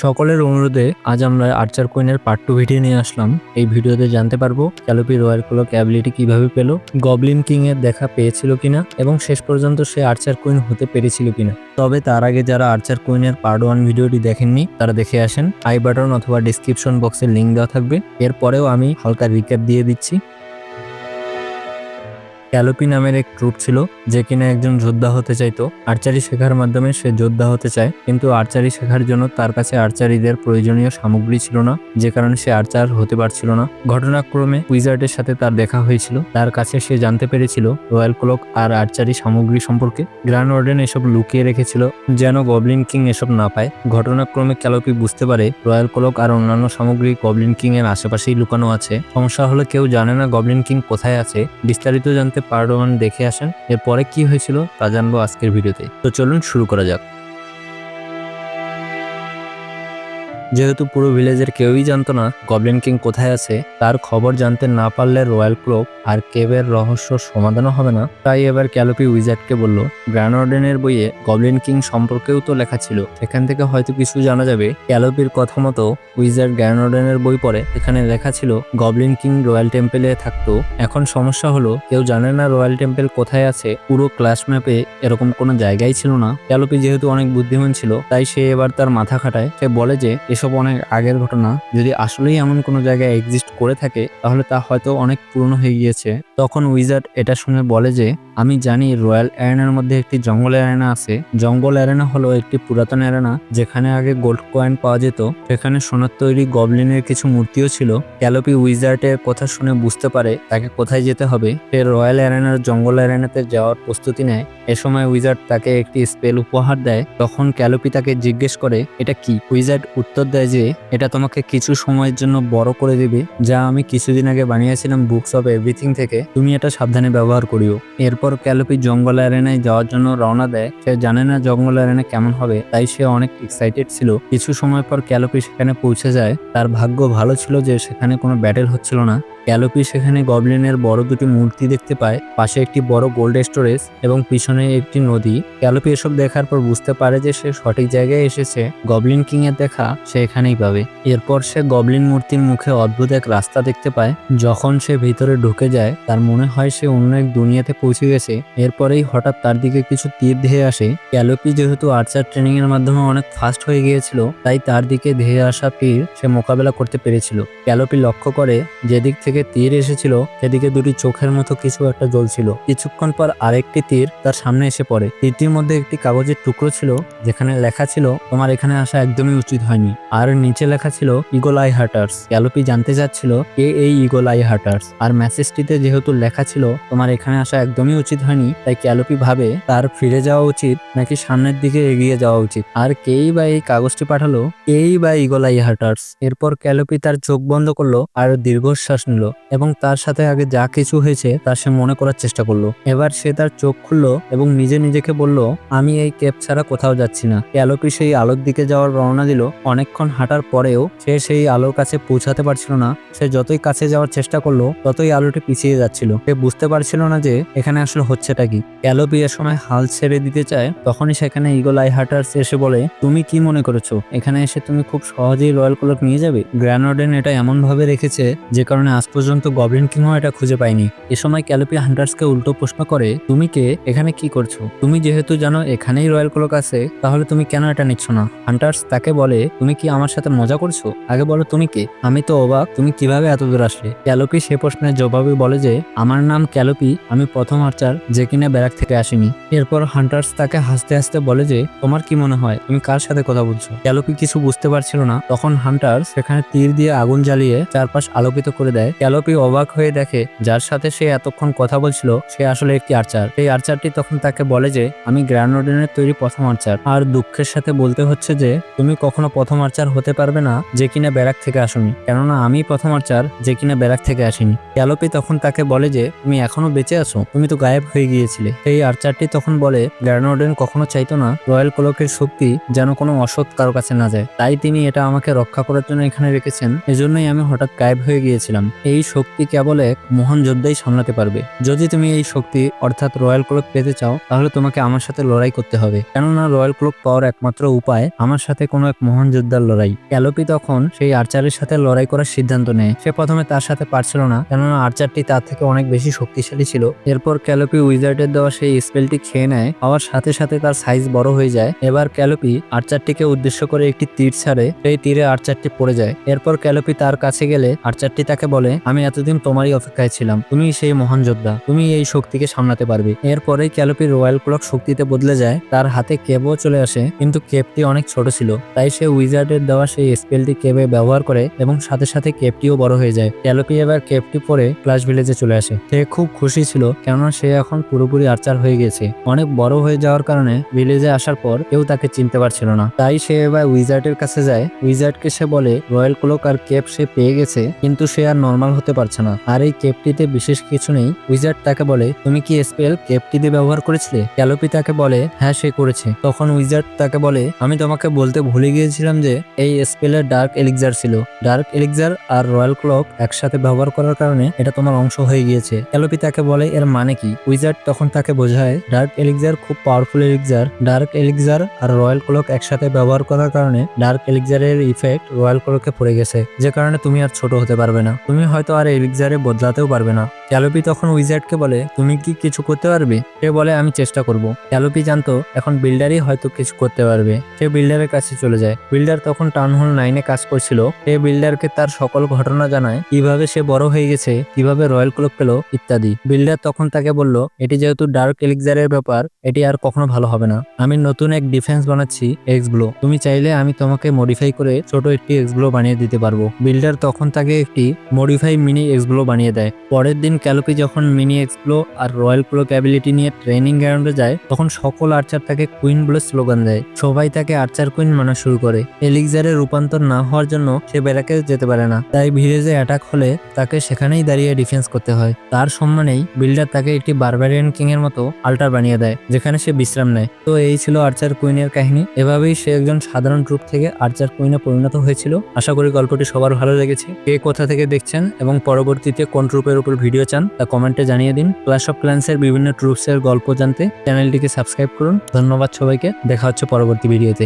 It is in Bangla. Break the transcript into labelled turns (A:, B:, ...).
A: সকলের অনুরোধে আজ আমরা আর্চার কুইনের পার্ট টু ভিডিও নিয়ে আসলাম। এই ভিডিওতে জানতে পারব ক্যালোপি রয়্যাল ক্লক অ্যাবিলিটি কীভাবে পেল গবলিন কিং এর দেখা পেয়েছিল কিনা এবং শেষ পর্যন্ত সে আর্চার কুইন হতে পেরেছিল কিনা। তবে তার আগে যারা আর্চার কুইনের পার্ট ওয়ান ভিডিওটি দেখেননি, তারা দেখে আসেন। আই বাটন অথবা ডিসক্রিপশন বক্সে লিঙ্ক দেওয়া থাকবে। এরপরেও আমি হালকা রিক্যাপ দিয়ে দিচ্ছি। ক্যালোপি নামের এক ট্রুপ ছিল, যে কিনা একজন যোদ্ধা হতে চাইতো। আর্চারি শেখার মাধ্যমে সে যোদ্ধা হতে চায়, কিন্তু আর্চারি শেখার জন্য তার কাছে আর্চারিদের প্রয়োজনীয় সামগ্রী ছিল না, যে কারণে সে আর্চার হতে পারছিল না। ঘটনাক্রমে উইজার্ডের সাথে তার দেখা হয়েছিল। তার কাছে সে জানতে পেরেছিল রয়্যাল ক্লক আর আর্চারি সামগ্রী সম্পর্কে। গ্র্যান্ড ওয়ার্ডেন এসব লুকিয়ে রেখেছিল, যেন গবলিন কিং এসব না পায়। ঘটনাক্রমে ক্যালোপি বুঝতে পারে রয়্যাল ক্লক আর অন্যান্য সামগ্রী গবলিন কিং এর আশেপাশেই লুকানো আছে। সমস্যা হলো কেউ জানে না গবলিন কিং কোথায় আছে। বিস্তারিত জানতে পার্ট ওয়ান দেখে আসেন। এরপরে কি হয়েছিল তা জানব আজকের ভিডিওতে। তো চলুন শুরু করা যাক। যেহেতু পুরো ভিলেজের কেউই জানতো না গবলিন কিং কোথায় আছে, তার খবর জানতে না পারলে রয়্যাল ক্লোক আর কেবের রহস্য সমাধানও হবে না। তাই এবার ক্যালোপি উইজার্ডকে বলল গ্র্যানোডেনের বইয়ে গবলিন কিং সম্পর্কেও তো লেখা ছিল। সেখান থেকে হয়তো কিছু জানা যাবে। ক্যালোপির কথা মতো উইজার্ড গ্র্যানোডেনের বই পড়ে এখানে লেখা ছিল, গবলিন কিং রয়্যাল টেম্পেলে থাকতো। এখন সমস্যা হলো, কেউ জানে না রয়্যাল টেম্পল কোথায় আছে। পুরো ক্লাস ম্যাপে এরকম কোনো জায়গাই ছিল না। ক্যালোপি যেহেতু অনেক বুদ্ধিমান ছিল, তাই সে এবার তার মাথা খাটায়। সে বলে যে এসব অনেক আগের ঘটনা। যদি আসলেই এমন কোনো জায়গায় এক্সিস্ট করে থাকে, তাহলে তা হয়তো অনেক পুরনো হয়ে গিয়েছে। তখন উইজার্ড এটা শুনে বলে যে আমি জানি রয়্যাল অ্যারেনার মধ্যে একটি জঙ্গল অ্যারেনা আছে। জঙ্গল অ্যারেনা হলো একটি পুরাতন অ্যারেনা, যেখানে আগে গোল্ড কয়েন পাওয়া যেত। সেখানে সোনার তৈরি গবলিনের কিছু মূর্তিও ছিল। ক্যালোপি উইজার্টের কথা শুনে বুঝতে পারে তাকে কোথায় যেতে হবে। সে রয়্যাল অ্যারেনার জঙ্গল অ্যারেনাতে যাওয়ার প্রস্তুতি নেয়। এ সময় উইজার্ড তাকে একটি স্পেল উপহার দেয়। তখন ক্যালোপি তাকে জিজ্ঞেস করে, এটা কি? উইজার্ড উত্তর দেয় যে, এটা তোমাকে কিছু সময়ের জন্য বড় করে দিবে, যা আমি কিছুদিন আগে বানিয়েছিলাম বুকস অফ এভরিথিং থেকে। তুমি এটা সাবধানে ব্যবহার করিও। এরপর ক্যালোপি জঙ্গল অ্যারেনায় যাওয়ার জন্য রওনা দেয়। সে জানে না জঙ্গল অ্যারেনা কেমন হবে, তাই সে অনেক এক্সাইটেড ছিল। কিছু সময় পর ক্যালোপি সেখানে পৌঁছে যায়। তার ভাগ্য ভালো ছিল যে সেখানে কোনো ব্যাটেল হচ্ছিল না। ক্যালোপি সেখানে গবলিনের বড় দুটি মূর্তি দেখতে পায়, পাশে একটি বড় গোল্ড স্টোরেজ এবং পিছনে একটি নদী। ক্যালোপি এসব দেখার পর বুঝতে পারে যে সে সঠিক জায়গায় এসেছে। গবলিন কিং এর দেখা সে এখানেই পাবে। এরপর সে গবলিন মূর্তির মুখে অদ্ভুত এক রাস্তা দেখতে পায়। যখন সে ভিতরে ঢুকে যায়, তার মনে হয় সে অন্য এক দুনিয়াতে পৌঁছে গেছে এরপরেই হঠাৎ তার দিকে কিছু তীর ধেয়ে আসে। ক্যালোপি যেহেতু আর্চার ট্রেনিং এর মাধ্যমে অনেক ফাস্ট হয়ে গিয়েছিল, তাই তার দিকে ধেয়ে আসা তীর সে মোকাবেলা করতে পেরেছিল। ক্যালোপি লক্ষ্য করে যেদিক থেকে তীর এসেছিল, সেদিকে দুটি চোখের মতো কিছু একটা জ্বলছিল। কিছুক্ষণ পর আরেকটি তীর তার সামনে এসে পড়ে। তীরটির মধ্যে একটি কাগজের টুকরো ছিল, যেখানে লেখা ছিল, তোমার এখানে আসা একদমই উচিত হয়নি। আর নিচে লেখা ছিল ইগোল আই হার্টার্স ক্যালোপি জানতে চাচ্ছিল, কে এই ইগোল আই হার্টার্স আর মেসেজটিতে যেহেতু লেখা ছিল, তোমার এখানে আসা একদমই উচিত হয়নি, তাই ক্যালোপি ভাবে তার ফিরে যাওয়া উচিত নাকি সামনের দিকে এগিয়ে যাওয়া উচিত। আর কেই বা এই কাগজটি পাঠালো, কেই বা ইগোলাই হার্টার্স এরপর ক্যালোপি তার চোখ বন্ধ করল আর দীর্ঘশ্বাস নিল এবং তার সাথে আগে যা কিছু হয়েছে তা সে মনে করার চেষ্টা করল। এবার সে তার চোখ খুললো এবং নিজে নিজেকে বলল, আমি এই ক্যাব ছাড়া কোথাও যাচ্ছি না। ক্যালোপি সেই আলোর দিকে যাওয়ার রওনা দিল। অনেকক্ষণ হাঁটার পরেও সে সেই আলোর কাছে পৌঁছাতে পারছিল না। সে যতই কাছে যাওয়ার চেষ্টা করল, ততই আলোটি পিছিয়ে যাচ্ছিল। সে বুঝতে পারছিল না যে এখানে আসলে হচ্ছেটা কি? ক্যালোপি এর সময় হাল ছেড়ে দিতে চায়? তখনই সেখানে ইগল আই হার্টার্স এসে বলে, তুমি কি মনে করেছ? এখানে এসে তুমি খুব সহজেই রয়্যাল ক্লক নিয়ে যাবে? গ্র্যানোডেন এটা এমন ভাবে রেখেছে যে কারণে আজ পর্যন্ত গবলিন কিংও এটা খুঁজে পায়নি। এ সময় ক্যালোপি হান্টার্সকে উল্টো প্রশ্ন করে, তুমি কে? এখানে কি করছ? তুমি যেহেতু জানো এখানেই রয়্যাল ক্লক আছে, তাহলে তুমি কেন এটা নিচ্ছ না? হান্টার্স তাকে বলে, তুমি কি আমার সাথে মজা করছ? আগে বলো তুমি কে? আমি তো অবাক, তুমি কীভাবে এত দূর আসলে? ক্যালোপি সে প্রশ্নের জবাবে বলে যে, আমার নাম ক্যালোপি আমি প্রথম আর্চার যে কিনা ব্যারাক থেকে আসেনি। এরপর হান্টার্স তাকে হাসতে হাসতে বলে যে, তোমার কি মনে হয়? তুমি কার সাথে কথা বলছো? ক্যালোপি কিছু বুঝতে পারছিল না। তখন হান্টার সেখানে তীর দিয়ে আগুন জ্বালিয়ে চারপাশ আলোকিত করে দেয়। ক্যালোপি অবাক হয়ে দেখে যার সাথে সে এতক্ষণ কথা বলছিল, সে আসলে একটি আর্চার। সেই আর্চারটি তখন তাকে বলে যে, আমি গ্র্যানোডেনের তৈরি প্রথম আর্চার। আর দুঃখের সাথে বলতে হচ্ছে যে, তুমি কখনো প্রথম আর্চার হতে পারবে না যে কিনা ব্যারাক থেকে আসুনি। কেননা আমি প্রথম আর্চার যে কিনা ব্যারাক থেকে আসিনি। ক্যালোপি তখন তাকে বলে যে, তুমি এখনও বেঁচে আছো? তুমি তো গায়েব গায়েব হয়ে গিয়েছিলে। এই আর্চারটি তখন বলে গ্র্যানোডেন কখনো চাইতো না রয়্যাল ক্লকের শক্তি যেন কোনো অসৎ কারও কাছে না যায়। তাই তিনি এটা আমাকে রক্ষা করার জন্য এখানে রেখেছেন। এজন্যই আমি হঠাৎ গায়েব হয়ে গিয়েছিলাম। এই শক্তি কেবল এক মহান যোদ্ধাই সামলাতে পারবে। যদি তুমি এই শক্তি, অর্থাৎ রয়্যাল ক্লক পেতে চাও, তাহলে তোমাকে আমার সাথে লড়াই করতে হবে। কেননা রয়্যাল ক্লক পাওয়ার একমাত্র উপায় আমার সাথে কোনো এক মহান যোদ্ধার লড়াই। ক্যালোপি তখন সেই আর্চারের সাথে লড়াই করার সিদ্ধান্ত নেয়। সে প্রথমে তার সাথে পারছিল না, কেননা আর্চারটি তার থেকে অনেক বেশি শক্তিশালী ছিল। এরপর ক্যালোপি উইজার্ডের দেওয়া সেই স্পেলটি খেয়ে নেয়, হওয়ার সাথে সাথে তার সাইজ বড় হয়ে যায়। এবার ক্যালোপি আর্চারটিকে উদ্দেশ্য করে একটি তীর ছাড়ে, সেই তীরে আর্চারটি পড়ে যায়। এরপর ক্যালোপি তার কাছে গেলে আর্চারটি তাকে বলে, আমি এতদিন তোমারই অপেক্ষায় ছিলাম। তুমি সেই মহান যোদ্ধা। তুমি এই শক্তিকে সামলাতে পারবে। এরপরেই ক্যালোপির রয়্যাল ক্লক শক্তিতে বদলে যায়। তার হাতে কেবও চলে আসে, কিন্তু কেপটি অনেক ছোট ছিল। তাই সে উইজার্ডের দেওয়া সেই স্পেলটি কেবে ব্যবহার করে এবং সাথে সাথে কেপটিও বড় হয়ে যায়। ক্যালোপি এবার কেপটি পরে ক্লাস ভিলেজে চলে আসে। সে খুব খুশি ছিল, কেননা সে এখন পুরোপুরি আর্চার হয়ে গেছে। অনেক বড় হয়ে যাওয়ার কারণে ভিলেজে আসার পর কেউ তাকে চিনতে পারছিল না। তাই সে এবার উইজার্ডের কাছে যায়। উইজার্ডকে সে বলে রয়্যাল ক্লোক আর কেপ সে পেয়ে গেছে, কিন্তু সে আর নর্মাল হতে পারছে না। আর এই কেপটিতে বিশেষ কিছু নেই। উইজার্ড তাকে বলে, তুমি কি স্পেল কেপটি দিয়ে ব্যবহার করেছিলে? ক্যালোপি তাকে বলে হ্যাঁ সে করেছে। তখন উইজার্ড তাকে বলে, আমি তোমাকে বলতে ভুলে গিয়েছিলাম যে এই স্পেলের ডার্ক এলিক্সার ছিল। ডার্ক এলিক্সার আর রয়্যাল ক্লক একসাথে ব্যবহার করার কারণে এটা তোমার অংশ হয়ে গিয়েছে। ক্যালোপি তাকে বলে, এর মানে কি? উইজার্ড তখন তাকে বোঝায়, ডার্ক এলিক্সার খুব পাওয়ারফুল এলিক্সার। ডার্ক এলিক্সার আর রয়্যাল ক্লক একসাথে ব্যবহার করার কারণে ডার্ক এলিক্সারের ইফেক্ট রয়্যাল ক্লকে পড়ে গেছে, যে কারণে তুমি আর ছোট হতে পারবে না। তুমি হয়তো আর এলিক্সারে বদলাতেও পারবে না। ক্যালোপি তখন উইজার্ডকে বলে, তুমি কি কিছু করতে পারবে? সে বলে, আমি চেষ্টা করব। ক্যালোপি জানতো, এখন বিল্ডারই হয়তো কিছু করতে পারবে। সে বিল্ডারের কাছে চলে যায়। বিল্ডার তখন টাউন হল নাইনে কাজ করছিল। সে বিল্ডারকে তার সকল ঘটনা জানায়, কীভাবে সে বড় হয়ে গেছে, কীভাবে রয়্যাল ক্লক পেল, ইত্যাদি। বিল্ডার তখন তাকে বলল, এটি যেহেতু ডার্ক এলিক্সারের ব্যাপার, এটি আর কখনো ভালো হবে না। আমি নতুন এক ডিফেন্স বানাচ্ছি, এক্সগ্লো। তুমি চাইলে আমি তোমাকে মডিফাই করে ছোট একটি এক্সগ্লো বানিয়ে দিতে পারব। বিল্ডার তখন তাকে একটি মডিফাই মিনি এক্সগ্লো বানিয়ে দেয়। পরের দিন ক্যালোপি যখন মিনি এক্স এক্সপ্লো আর রয়্যাল ক্লোক অ্যাবিলিটি নিয়ে ট্রেনিং গ্রাউন্ডে যায়, তখন সকল আর্চার তাকে কুইন বলে স্লোগান দেয়। সবাই তাকে আর্চার কুইন মানা শুরু করে। এলিক্সারের রূপান্তর না হওয়ার জন্য সে বেড়াকে যেতে পারে না। তাই ভিলেজে অ্যাটাক হলে তাকে সেখানেই দাঁড়িয়ে ডিফেন্স করতে হয়। তার সম্মানেই বিল্ডার তাকে একটি বারবারিয়ান কিং এর মতো আল্টার বানিয়ে দেয়, যেখানে সে বিশ্রাম নেয়। তো এই ছিল আর্চার কুইনের কাহিনী। এভাবেই সে একজন সাধারণ ট্রুপ থেকে আর্চার কুইনে পরিণত হয়েছিল। আশা করি গল্পটি সবার ভালো লেগেছে। কে কোথা থেকে দেখছেন এবং পরবর্তীতে কোন ট্রুপের উপর ভিডিও চান, তা কমেন্টে জানিয়ে দিন। ক্লাস অফ ক্ল্যান্সের বিভিন্ন ট্রুপসের গল্প জানতে চ্যানেলটিকে সাবস্ক্রাইব করুন। ধন্যবাদ সবাইকে। দেখা হচ্ছে পরবর্তী ভিডিওতে।